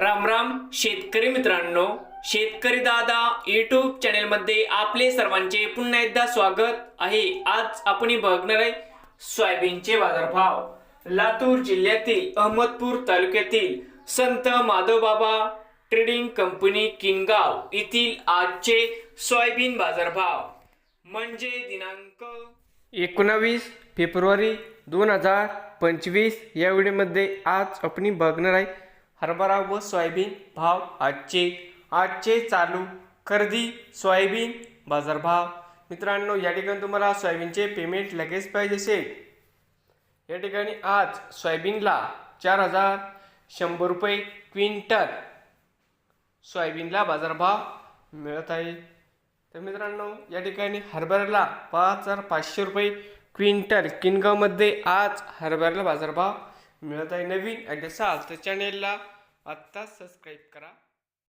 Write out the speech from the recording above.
राम राम शेतकरी मित्रांनो. शेतकरी दादा यूट्यूब चॅनेलमध्ये आपले सर्वांचे पुन्हा एकदा स्वागत आहे. आज आपण बघणार आहे सोयाबीनचे बाजारभाव. लातूर जिल्ह्यातील अहमदपूर तालुक्यातील संत माधवबाबा ट्रेडिंग कंपनी किनगाव येथील आजचे सोयाबीन बाजारभाव. म्हणजे दिनांक एकोणावीस फेब्रुवारी दोन हजार पंचवीस या व्हिडिओमध्ये आज आपण बघणार आहे. हरभरा व सोयाबीन भाव आजचे आजचे चालू खरेदी सोयाबीन बाजारभाव. मित्रांनो या ठिकाणी तुम्हाला सोयाबीनचे पेमेंट लगेच पाहिजे असेल. या ठिकाणी आज सोयाबीनला चार हजार शंभर रुपये क्विंटल सोयाबीनला बाजारभाव मिळत आहे. तर मित्रांनो या ठिकाणी हरभऱ्याला पाच हजार पाचशे रुपये क्विंटल. किनगावमध्ये आज हरभऱ्याला बाजारभाव मिळत आहे नवीन. आणि असाल तर चॅनेलला आत्ताच सबस्क्राईब करा.